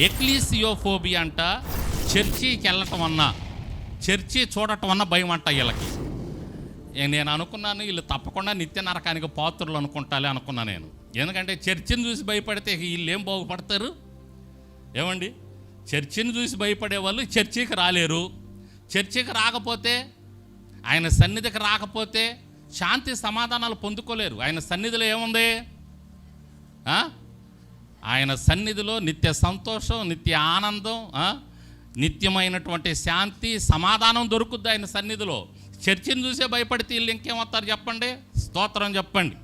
ఎక్లీసియోఫోబియా అంట చర్చికి వెళ్ళటం అన్నా చర్చి చూడటం అన్న భయం అంట వీళ్ళకి నేను అనుకున్నాను వీళ్ళు తప్పకుండా నిత్య నరకానికి పాత్రలు అనుకుంటాలి అనుకున్నా నేను. ఎందుకంటే చర్చిని చూసి భయపడితే వీళ్ళు ఏం బాగుపడతారు? ఏమండి? చర్చిని చూసి భయపడే వాళ్ళు చర్చికి రాలేరు. చర్చికి రాకపోతే ఆయన సన్నిధికి రాకపోతే శాంతి సమాధానాలు పొందుకోలేరు. ఆయన సన్నిధిలో ఏముంది? ఆయన సన్నిధిలో నిత్య సంతోషం నిత్య ఆనందం నిత్యమైనటువంటి శాంతి సమాధానం దొరుకుద్ది ఆయన సన్నిధిలో. చర్చిని చూసే భయపడితే వీళ్ళు ఇంకేమవుతారు చెప్పండి? స్తోత్రం చెప్పండి.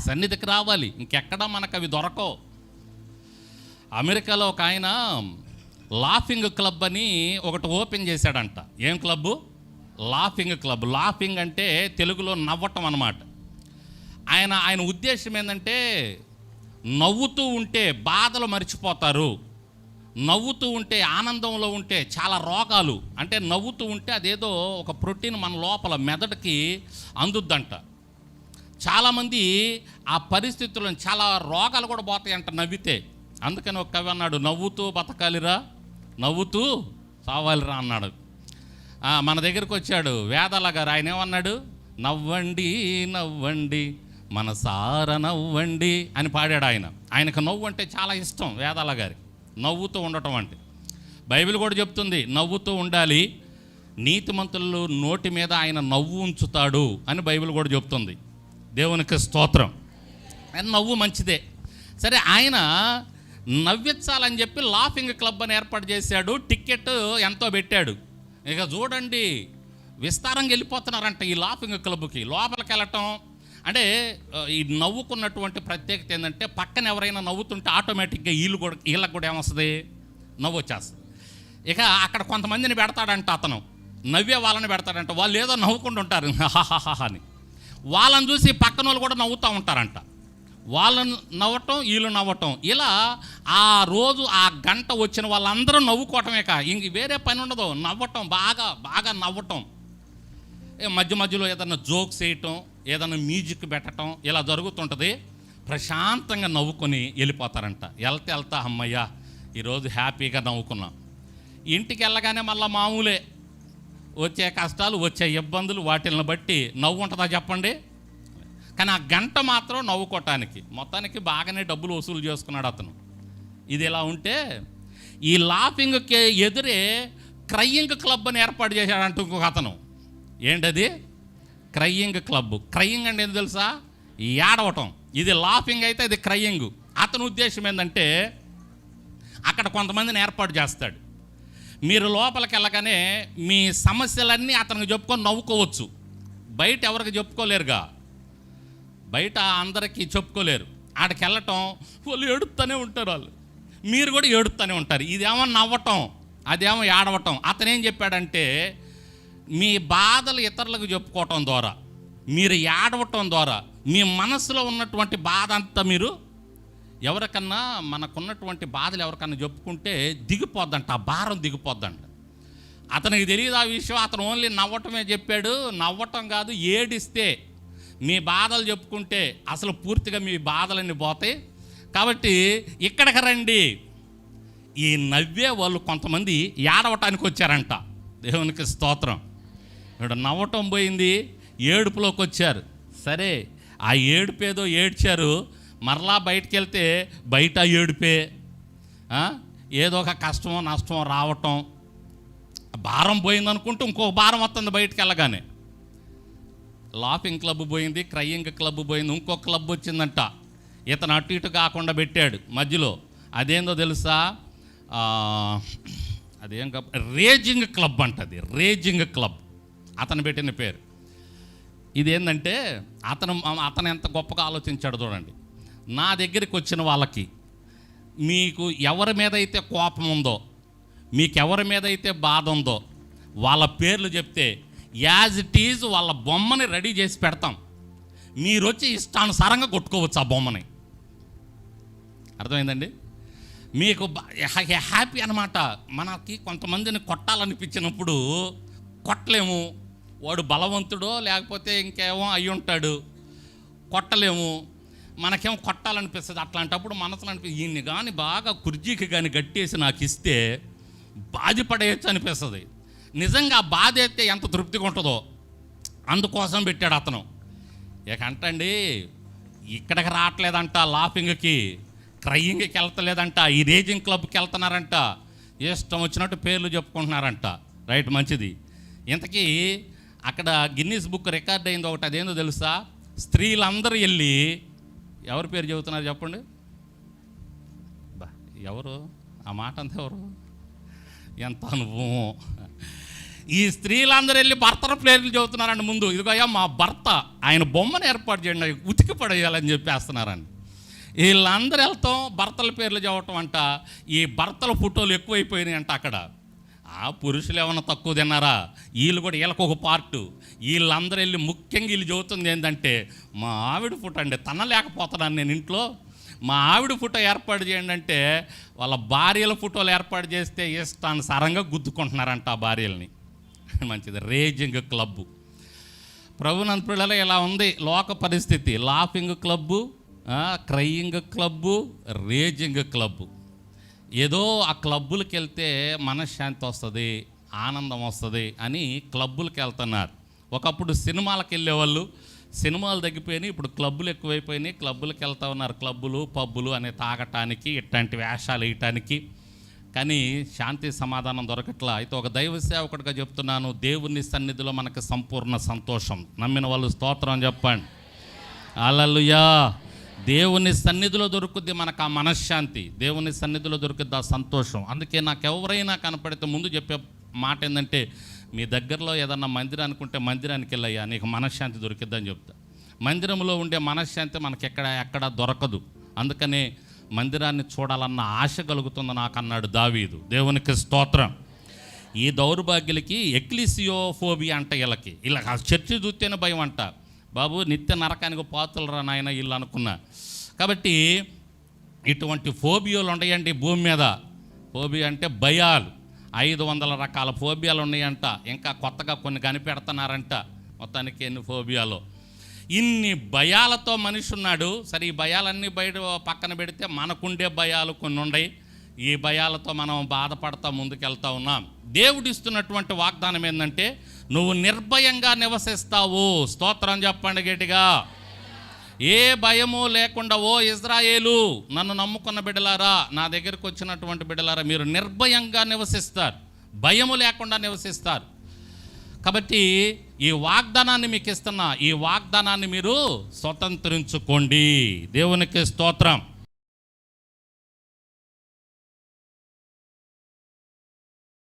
సన్నిధికి రావాలి. ఇంకెక్కడ మనకు అవి దొరకవు. అమెరికాలో ఒక ఆయన లాఫింగ్ క్లబ్ అని ఒకటి ఓపెన్ చేశాడంట. ఏం క్లబ్బు? Laughing club. లాఫింగ్ అంటే తెలుగులో నవ్వటం అనమాట ఆయన ఆయన ఉద్దేశం ఏంటంటే నవ్వుతూ ఉంటే బాధలు మర్చిపోతారు. నవ్వుతూ ఉంటే ఆనందంలో ఉంటే చాలా రోగాలు. అంటే నవ్వుతూ ఉంటే అదేదో ఒక ప్రోటీన్ మన లోపల మెదడుకి అందుద్దంట. చాలామంది ఆ పరిస్థితుల్లో చాలా రోగాలు కూడా పోతాయంట నవ్వితే. అందుకని ఒక కవి అన్నాడు నవ్వుతూ బతకాలిరా నవ్వుతూ సావాలిరా అన్నాడు. మన దగ్గరికి వచ్చాడు వేదాల గారు. ఆయన ఏమన్నాడు? నవ్వండి నవ్వండి మన సార నవ్వండి అని పాడాడు ఆయన. ఆయనకు నవ్వు అంటే చాలా ఇష్టం వేదాల గారి. నవ్వుతూ ఉండటం అంటే. బైబిల్ కూడా చెప్తుంది నవ్వుతూ ఉండాలి. నీతిమంతులు నోటి మీద ఆయన నవ్వు ఉంచుతాడు అని బైబిల్ కూడా చెప్తుంది. దేవునికి స్తోత్రం. ఆయన నవ్వు మంచిదే. సరే ఆయన నవ్వించాలని చెప్పి లాఫింగ్ క్లబ్ అని ఏర్పాటు చేశాడు టికెట్ ఎంతో పెట్టాడు. ఇక చూడండి విస్తారంగా వెళ్ళిపోతున్నారంట ఈ లాఫింగ్ క్లబ్కి. లోపలికి వెళ్ళటం అంటే ఈ నవ్వుకున్నటువంటి ప్రత్యేకత ఏంటంటే పక్కన ఎవరైనా నవ్వుతుంటే ఆటోమేటిక్గా వీళ్ళు కూడా వీళ్ళకి కూడా ఏమొస్తుంది? నవ్వు వచ్చేస్తుంది ఇక అక్కడ కొంతమందిని పెడతాడంట అతను. నవ్వే వాళ్ళని పెడతాడంట. వాళ్ళు ఏదో నవ్వుకుంటూ ఉంటారు. అని. వాళ్ళని చూసి పక్కన వాళ్ళు కూడా నవ్వుతూ ఉంటారంట. వాళ్ళను నవ్వటం వీళ్ళు నవ్వటం. ఇలా ఆ రోజు ఆ గంట వచ్చిన వాళ్ళందరూ నవ్వుకోవటమే కా. ఇంక వేరే పని ఉండదు. నవ్వటం బాగా బాగా నవ్వటం. ఏ మధ్య మధ్యలో ఏదైనా జోక్స్ వేయటం ఏదైనా మ్యూజిక్ పెట్టడం ఇలా జరుగుతుంటుంది. ప్రశాంతంగా నవ్వుకొని వెళ్ళిపోతారంట. వెళ్తే వెళ్తా అమ్మయ్యా ఈరోజు హ్యాపీగా నవ్వుకున్నాం. ఇంటికి వెళ్ళగానే మళ్ళీ మామూలే వచ్చే కష్టాలు వచ్చే ఇబ్బందులు వాటిని బట్టి నవ్వు ఉంటుందా చెప్పండి? కానీ ఆ గంట మాత్రం నవ్వుకోవటానికి మొత్తానికి బాగానే డబ్బులు వసూలు చేసుకున్నాడు అతను. ఇది ఇలా ఉంటే ఈ లాఫింగ్కి ఎదురే క్రయింగ్ క్లబ్ అని ఏర్పాటు చేశాడంట ఇంకొక అతను. ఏంటది? Crying club. క్రయింగ్ అంటే ఏంటి తెలుసా? ఏడవటం. ఇది లాఫింగ్ అయితే ఇది క్రయింగ్. అతని ఉద్దేశం ఏంటంటే అక్కడ కొంతమందిని ఏర్పాటు చేస్తాడు. మీరు లోపలికి వెళ్ళగానే మీ సమస్యలన్నీ అతనికి చెప్పుకొని నవ్వుకోవచ్చు. బయట ఎవరికి చెప్పుకోలేరుగా? బయట అందరికీ చెప్పుకోలేరు. ఆడికి వెళ్ళటం వాళ్ళు ఏడుస్తూనే ఉంటారు వాళ్ళు. మీరు కూడా ఏడుస్తూనే ఉంటారు. ఇదేమో నవ్వటం అదేమో ఏడవటం. అతనేం చెప్పాడంటే మీ బాధలు ఇతరులకు చెప్పుకోవటం ద్వారా మీరు ఏడవటం ద్వారా మీ మనసులో ఉన్నటువంటి బాధ అంతా మీరు ఎవరికన్నా మనకున్నటువంటి బాధలు ఎవరికన్నా చెప్పుకుంటే దిగిపోద్దంట ఆ భారం దిగిపోద్దంట. అతనికి తెలియదు ఆ విషయం అతను ఓన్లీ నవ్వటమే చెప్పాడు. నవ్వటం కాదు ఏడిస్తే మీ బాధలు చెప్పుకుంటే అసలు పూర్తిగా మీ బాధలన్నీ పోతాయి. కాబట్టి ఇక్కడికి రండి. ఈ నవ్వే వాళ్ళు కొంతమంది ఏడవటానికి వచ్చారంట. దేవునికి స్తోత్రం. ఇక్కడ నవ్వటం పోయింది ఏడుపులోకి వచ్చారు. సరే ఆ ఏడుపేదో ఏడ్చారు మరలా బయటికి వెళ్తే బయట ఏడుపే. ఏదో ఒక కష్టమో నష్టమో రావటం. భారం పోయింది అనుకుంటూ ఇంకొక భారం వస్తుంది బయటికి వెళ్ళగానే లాఫింగ్ క్లబ్ పోయింది క్రయింగ్ క్లబ్ పోయింది ఇంకో క్లబ్ వచ్చిందంట. ఇతను అటు ఇటు కాకుండా పెట్టాడు మధ్యలో. అదేందో తెలుసా? అదేం రేజింగ్ క్లబ్ అంటది రేజింగ్ క్లబ్. అతను పెట్టిన పేరు. ఇదేంటంటే అతను అతను ఎంత గొప్పగా ఆలోచించాడు చూడండి. నా దగ్గరికి వచ్చిన వాళ్ళకి మీకు ఎవరి మీద అయితే కోపం ఉందో మీకు ఎవరి మీద అయితే బాధ ఉందో వాళ్ళ పేర్లు చెప్తే యాజ్ ఇట్ ఈజ్ వాళ్ళ బొమ్మని రెడీ చేసి పెడతాం. మీరు వచ్చి ఇష్టానుసారంగా కొట్టుకోవచ్చు ఆ బొమ్మని. అర్థమైందండి? మీకు హ్యాపీ అనమాట మనకి కొంతమందిని కొట్టాలనిపించినప్పుడు కొట్టలేము. వాడు బలవంతుడో లేకపోతే ఇంకేమో అయి ఉంటాడు. కొట్టలేము. మనకేం కొట్టాలనిపిస్తుంది? అట్లాంటప్పుడు మనసులో అనిపి ఈయన్ని కానీ బాగా కుర్జీకి కానీ గట్టేసి నాకు ఇస్తే బాధపడేయచ్చు అనిపిస్తుంది. నిజంగా బాధ అయితే ఎంత తృప్తిగా ఉంటుందో అందుకోసం పెట్టాడు అతను. ఇక అంటండి ఇక్కడికి రావట్లేదంట లాఫింగ్కి క్రయింగ్కి వెళ్తలేదంట ఈ రేజింగ్ క్లబ్కి వెళ్తున్నారంట ఇష్టం వచ్చినట్టు పేర్లు చెప్పుకుంటున్నారంట. రైట్ మంచిది. ఇంతకీ అక్కడ గిన్నీస్ బుక్ రికార్డ్ అయింది ఒకటి అదేందో తెలుసా? స్త్రీలందరూ వెళ్ళి ఎవరి పేరు చెబుతున్నారు చెప్పండి? బా ఎవరు? ఆ మాట అంత ఎవరు? ఎంత అనుభవం ఈ స్త్రీలందరూ వెళ్ళి భర్తల పేర్లు చెబుతున్నారండి ముందు. ఇదిగో మా భర్త ఆయన బొమ్మను ఏర్పాటు చేయండి ఉతికి పడేయాలని చెప్పేస్తున్నారండి. వీళ్ళందరూ వెళ్తాం భర్తల పేర్లు చెప్పటం అంట. ఈ భర్తల ఫోటోలు ఎక్కువైపోయినాయి అంట అక్కడ. ఆ పురుషులు ఏమైనా తక్కువ తిన్నారా? వీళ్ళు కూడా వీళ్ళకు ఒక పార్టు వీళ్ళందరూ వెళ్ళి ముఖ్యంగా వీళ్ళు చెబుతుంది ఏంటంటే మా ఆవిడ ఫోటో అండి తన లేకపోతున్నాను నేను ఇంట్లో. మా ఆవిడ ఫోటో ఏర్పాటు చేయండి అంటే వాళ్ళ భార్యల ఫోటోలు ఏర్పాటు చేస్తే ఇష్టానుసారంగా గుద్దుకుంటున్నారంట ఆ భార్యల్ని. మంచిది రేజింగ్ క్లబ్బు. ప్రభునంత పిల్లలు ఇలా ఉంది లోక పరిస్థితి. Laughing club crying club raging club. ఏదో ఆ క్లబ్బులకి వెళ్తే మనశ్శాంతి వస్తుంది ఆనందం వస్తుంది అని క్లబ్బులకి వెళ్తున్నారు ఒకప్పుడు సినిమాలకు వెళ్ళేవాళ్ళు సినిమాలు తగ్గిపోయినాయి ఇప్పుడు క్లబ్బులు ఎక్కువైపోయినాయి క్లబ్బులకు వెళ్తా ఉన్నారు. క్లబ్బులు పబ్బులు అనే తాగటానికి ఇట్లాంటి వేషాలు వేయటానికి. కానీ శాంతి సమాధానం దొరకట్లా. అయితే ఒక దైవ సేవకుడిగా చెప్తున్నాను దేవుని సన్నిధిలో మనకు సంపూర్ణ సంతోషం. నమ్మిన వాళ్ళు స్తోత్రం చెప్పండి. అలలుయా దేవుని సన్నిధిలో దొరుకుద్ది మనకు ఆ మనశ్శాంతి. దేవుని సన్నిధిలో దొరుకుద్ది ఆ సంతోషం. అందుకే నాకు ఎవరైనా కనపడితే ముందు చెప్పే మాట ఏంటంటే మీ దగ్గరలో ఏదన్నా మందిరానికి ఉంటే మందిరానికి వెళ్ళయ్యా నీకు మనశ్శాంతి దొరికిద్దని చెప్తా. మందిరంలో ఉండే మనశ్శాంతి మనకి ఎక్కడ ఎక్కడ దొరకదు. అందుకనే మందిరాన్ని చూడాలన్న ఆశ కలుగుతుంది నాకు అన్నాడు దావీదు. దేవునికి స్తోత్రం. ఈ దౌర్భాగ్యులకి ఎక్లిసియోఫోబియా అంట వీళ్ళకి. ఇలా చర్చి చూస్తేనే భయం అంట. బాబు నిత్య నరకానికి పాత్రలరా నాయన వీళ్ళు అనుకున్నా. కాబట్టి ఇటువంటి ఫోబియోలు ఉన్నాయండి భూమి మీద. ఫోబియా అంటే భయాలు. ఐదు వందల రకాల ఫోబియాలు ఉన్నాయంట. ఇంకా కొత్తగా కొన్ని కనిపెడుతున్నారంట. మొత్తానికి ఎన్ని ఫోబియాలో. ఇన్ని భయాలతో మనిషి ఉన్నాడు. సరే ఈ భయాలన్నీ బయట పక్కన పెడితే మనకుండే భయాలు కొన్ని ఉన్నాయి ఈ భయాలతో మనం బాధపడతా ముందుకెళ్తా ఉన్నాం. దేవుడు ఇస్తున్నటువంటి వాగ్దానం ఏంటంటే నువ్వు నిర్భయంగా నివసిస్తావు. స్తోత్రం చెప్పండి గట్టిగా. ఏ భయము లేకుండా ఓ ఇజ్రాయేలు నన్ను నమ్ముకున్న బిడ్డలారా నా దగ్గరకు వచ్చినటువంటి బిడ్డలారా మీరు నిర్భయంగా నివసిస్తారు. భయము లేకుండా నివసిస్తారు. కాబట్టి ఈ వాగ్దానాన్ని మీకు ఇస్తున్నా ఈ వాగ్దానాన్ని మీరు స్వతంత్రించుకోండి. దేవునికి స్తోత్రం.